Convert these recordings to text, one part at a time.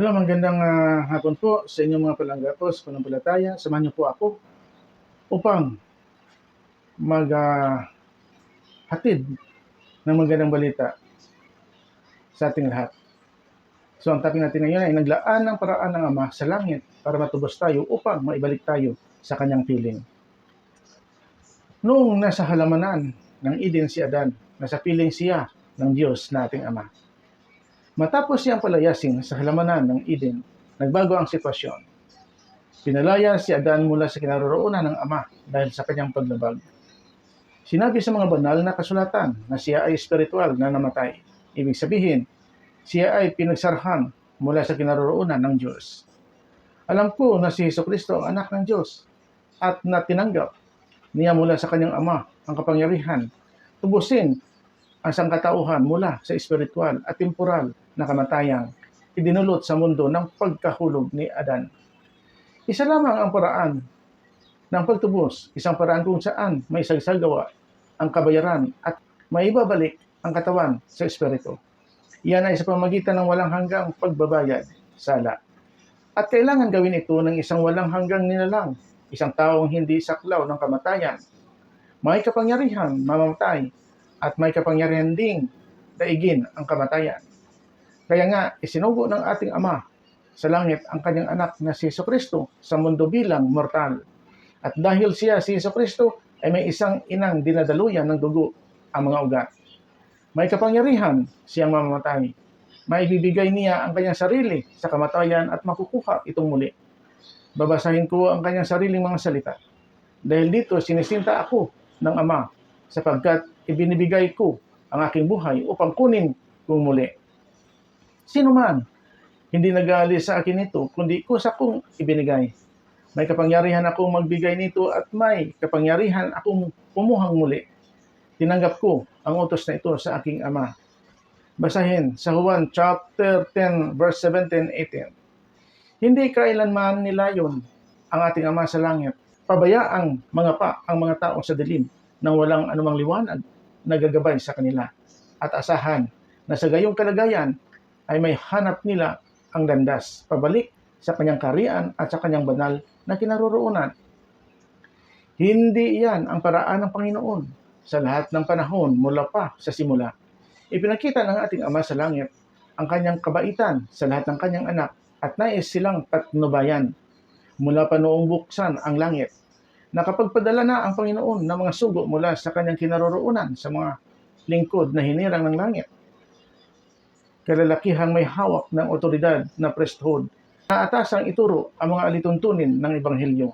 Hello, magandang ah, hapon po sa inyong mga palangga po sa panampalataya. Samahan niyo po ako upang mag ah, hatid ng magandang balita sa ating lahat. So ang topic natin ngayon ay naglaan ng paraan ng Ama sa langit para matubos tayo upang maibalik tayo sa kanyang piling. Noong nasa halamanan ng Eden si Adan, nasa piling siya ng Diyos na ating Ama. Matapos siyang palayasin sa halamanan ng Eden, nagbago ang sitwasyon. Pinalaya si Adan mula sa kinaroroonan ng Ama dahil sa kanyang paglabag. Sinabi sa mga banal na kasulatan na siya ay spiritual na namatay. Ibig sabihin, siya ay pinagsarhan mula sa kinaroroonan ng Diyos. Alam ko na si Heso Kristo ang anak ng Diyos at na tinanggap niya mula sa kanyang Ama ang kapangyarihan, tubusin ang sangkatauhan mula sa espiritual at temporal na kamatayang idinulot sa mundo ng pagkahulog ni Adan. Isa lamang ang paraan ng pagtubos, isang paraan kung saan may sagsagawa ang kabayaran at maibabalik ang katawan sa espiritu. Iyan ay sa pamagitan ng walang hanggang pagbabayad, sala. At kailangan gawin ito ng isang walang hanggang nilalang, isang taong hindi saklaw ng kamatayan. May kapangyarihan mamamatay at may kapangyarihan ding daigin ang kamatayan. Kaya nga, isinugo ng ating Ama sa langit ang kanyang anak na si Yeso Kristo sa mundo bilang mortal. At dahil siya si Yeso Kristo ay may isang inang dinadaluyan ng dugo ang mga ugat. May kapangyarihan siyang mamamatay. Maibibigay niya ang kanyang sarili sa kamatayan at makukuha itong muli. Babasahin ko ang kanyang sariling mga salita. Dahil dito sinisinta ako ng Ama sapagkat ibinibigay ko ang aking buhay upang kunin kong muli. Sino man hindi nag-aalis sa akin ito, kundi kusa kong ibinigay. May kapangyarihan akong magbigay nito at may kapangyarihan akong pumuhang muli. Tinanggap ko ang utos na ito sa aking ama. Basahin sa Juan chapter 10 verse 17 18. Hindi kailanman nilayon ang ating ama sa langit. Pabayaang mga pa ang mga tao sa dilim nang walang anumang liwanag na gagabay sa kanila. At asahan na sa gayong kalagayan ay may hanap nila ang landas pabalik sa kanyang karian at sa kanyang banal na kinaroroonan. Hindi iyan ang paraan ng Panginoon sa lahat ng panahon mula pa sa simula. Ipinakita ng ating Ama sa langit ang kanyang kabaitan sa lahat ng kanyang anak at nais silang patnubayan. Mula pa noong buksan ang langit, nakapagpadala na ang Panginoon ng mga sugo mula sa kanyang kinaroroonan sa mga lingkod na hinirang ng langit kalalakihang may hawak ng otoridad na priesthood na atasang ituro ang mga alituntunin ng Ebanghelyo.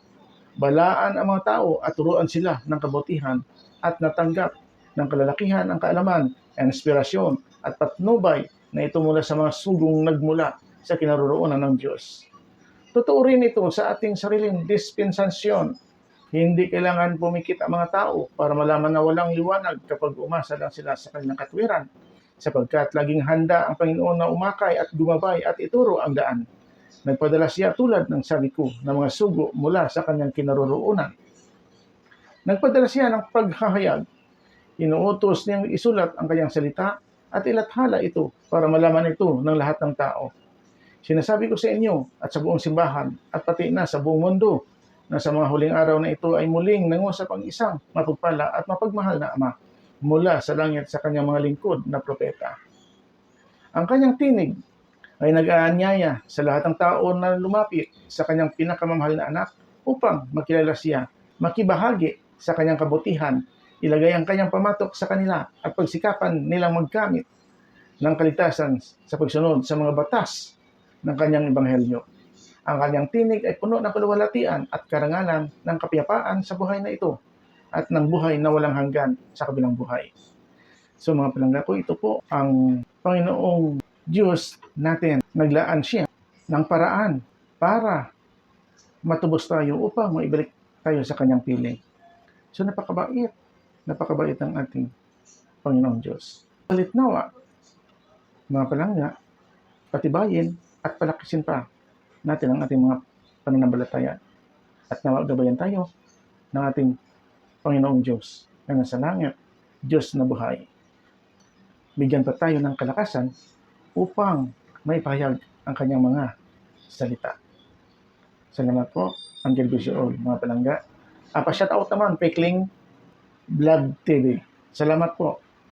Balaan ang mga tao at turuan sila ng kabutihan at natanggap ng kalalakihan ang kaalaman, inspirasyon at patnubay na ito mula sa mga sugong nagmula sa kinaroroonan ng Diyos. Totoo rin ito sa ating sariling dispensasyon. Hindi kailangan pumikit ang mga tao para malaman na walang liwanag kapag umasa lang sila sa kanilang katwiran sapagkat laging handa ang Panginoon na umakay at gumabay at ituro ang daan. Nagpadala siya tulad ng sabi ko ng mga sugo mula sa kanyang kinaroroonan. Nagpadala siya ng paghahayag. Inuutos niyang isulat ang kanyang salita at ilathala ito para malaman ito ng lahat ng tao. Sinasabi ko sa inyo at sa buong simbahan at pati na sa buong mundo na sa mga huling araw na ito ay muling nangusap ang isang mapagpala at mapagmahal na Ama mula sa langit sa kanyang mga lingkod na propeta. Ang kanyang tinig ay nag-aanyaya sa lahat ng tao na lumapit sa kanyang pinakamamahal na anak upang makilala siya, makibahagi sa kanyang kabutihan, ilagay ang kanyang pamatok sa kanila at pagsikapan nilang magkamit ng kaligtasan sa pagsunod sa mga batas ng kanyang ebanghelyo. Ang kanyang tinig ay puno ng kaluwalhatian at karangalan ng kapayapaan sa buhay na ito at ng buhay na walang hanggan sa kabilang buhay. So mga palangga ko, ito po ang Panginoong Diyos natin. Naglaan siya ng paraan para matubos tayo upang maibalik tayo sa kanyang piling. So napakabait, napakabait ng ating Panginoong Diyos. Palit nawa, mga palangga, patibayin at palakisin pa natin ang ating mga pananampalataya. At nawa gabayan tayo ng ating Panginoong Diyos na nasa langit, Diyos na buhay. Bigyan pa tayo ng kalakasan upang may pahayag ang kanyang mga salita. Salamat po. Angel all, mga palangga. Ah, pa-shout out naman, Pekling Vlog TV. Salamat po.